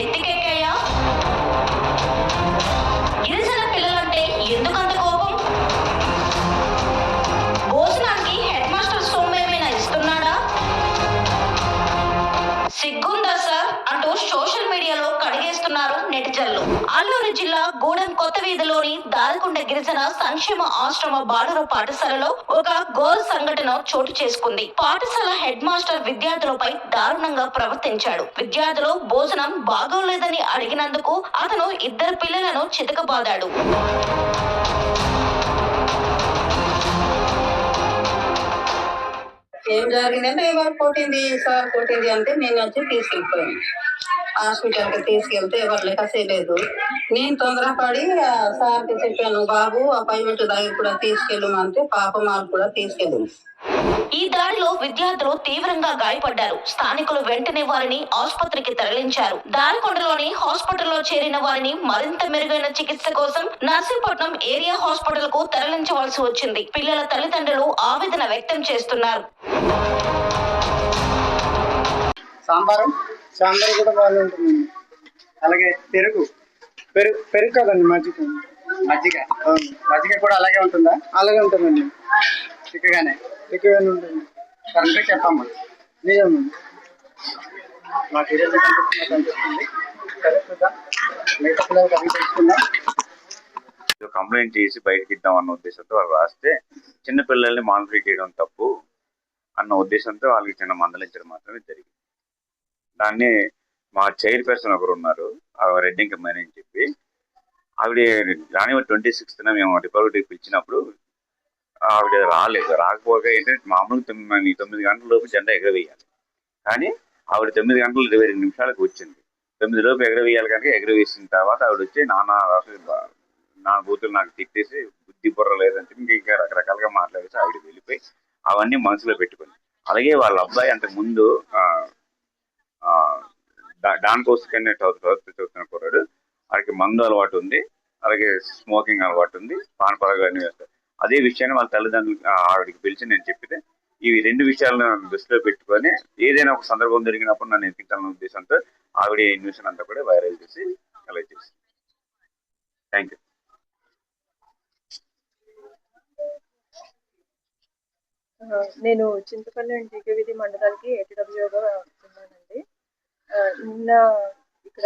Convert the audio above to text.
este que Gudem కొత్త వీధిలోని దారికొండ గిరిజన సంక్షేమ ఆశ్రమ బాలుర పాఠశాలలో ఒక ఘోర సంఘటన చోటు చేసుకుంది. పాఠశాల హెడ్ మాస్టర్ విద్యార్థులపై దారుణంగా ప్రవర్తించాడు. విద్యార్థులు భోజనం బాగోలేదని అడిగినందుకు అతను ఇద్దరు పిల్లలను చితకబాదాడు. ఏం జరిగిందంటే ఎవరు కొట్టింది సార్ కొట్టింది అంటే నేను వచ్చి తీసుకెళ్ళిపోయాను. హాస్పిటల్కి తీసుకెళ్తే ఎవరు లెక్క చేయలేదు. నేను తొందరపడి ఆ సార్కి చెప్పాను బాబు ఆ ప్రైవేట్ దగ్గర కూడా తీసుకెళ్ళమంటే పాప మాలు కూడా తీసుకెళ్ళింది. ఈ దాడిలో విద్యార్థులు తీవ్రంగా గాయపడ్డారు. స్థానికులు వెంటనే వారిని ఆసుపత్రికి తరలించారు. దారికొండలోని హాస్పిటల్లో చేరిన వారిని మరింత మెరుగైన చికిత్స కోసం నర్సీపట్నం ఏరియా హాస్పిటల్కు తరలించవలసి వచ్చింది. పిల్లల తల్లిదండ్రులు ఆవేదన వ్యక్తం చేస్తున్నారు. సాంబారు? సాంబార్ కూడా బాగానే ఉంటుంది. అలాగే పెరుగు. పెరుగు పెరుగు కదండి మజ్జిగ. మజ్జిగ? మజ్జిగ కూడా అలాగే ఉంటుందా? అలాగే ఉంటుందండి. చిక్కగానే? చిక్కగానే ఉంటుంది. కరెక్ట్గా చెప్పమ్మా. నిజం. ఈరోజు మిగతా పిల్లలు ఏదో కంప్లైంట్ చేసి బయటకి ఇద్దాం అన్న ఉద్దేశంతో వాళ్ళు రాస్తే చిన్న పిల్లల్ని మానిటర్ చేయడం తప్పు అన్న ఉద్దేశంతో వాళ్ళకి చిన్న మందలించడం మాత్రమే జరిగింది. దాన్ని మా చైర్ పర్సన్ ఒకరు ఉన్నారు ఆ రెడ్డింగ్ అని చెప్పి. ఆవిడ జనవరి ట్వంటీ సిక్స్త్న మేము రిపబ్లిక్ డే పిలిచినప్పుడు ఆవిడ రాలేదు. రాకపోగా ఏంటంటే మామూలుగా తొమ్మిది తొమ్మిది గంటల లోపు జెండా ఎగరవేయాలి. కానీ ఆవిడ తొమ్మిది గంటల ఇరవై రెండు నిమిషాలకు వచ్చింది. తొమ్మిది లోపు ఎగరవేయాలి కనుక ఎగరవేసిన తర్వాత ఆవిడ వచ్చి నాన్న నా బూతులు నాకు తిట్టేసి బుద్ధి బుర్ర లేదని చెప్పి ఇంకా రకరకాలుగా మాట్లాడేసి ఆవిడ వెళ్ళిపోయి అవన్నీ మనసులో పెట్టుకుంది. అలాగే వాళ్ళ అబ్బాయి అంతకు ముందు డాన్ కోస్ట్ కన్నా చదువుతున్న కుర్రాడు. వాడికి మందు అలవాటు ఉంది. అలాగే స్మోకింగ్ అలవాటు ఉంది. పానపరగా అన్ని వేస్తారు అదే విషయాన్ని వాళ్ళ తల్లిదండ్రులు ఆవిడకి పిలిచి నేను చెప్పితే ఇవి రెండు విషయాలను దృష్టిలో పెట్టుకొని ఏదైనా ఒక సందర్భం జరిగినప్పుడు నన్ను ఎత్తించాలన్న ఉద్దేశంతో ఆవిడ ఈ న్యూస్ అంతా కూడా వైరల్ చేసి కలెక్ట్ చేసి థ్యాంక్ యూ. నేను చింతపల్లి అండ్ టీకేవిధి మండలానికి ఏటీడబ్ల్యూగా ఉన్నానండి ఆ, నిన్న ఇక్కడ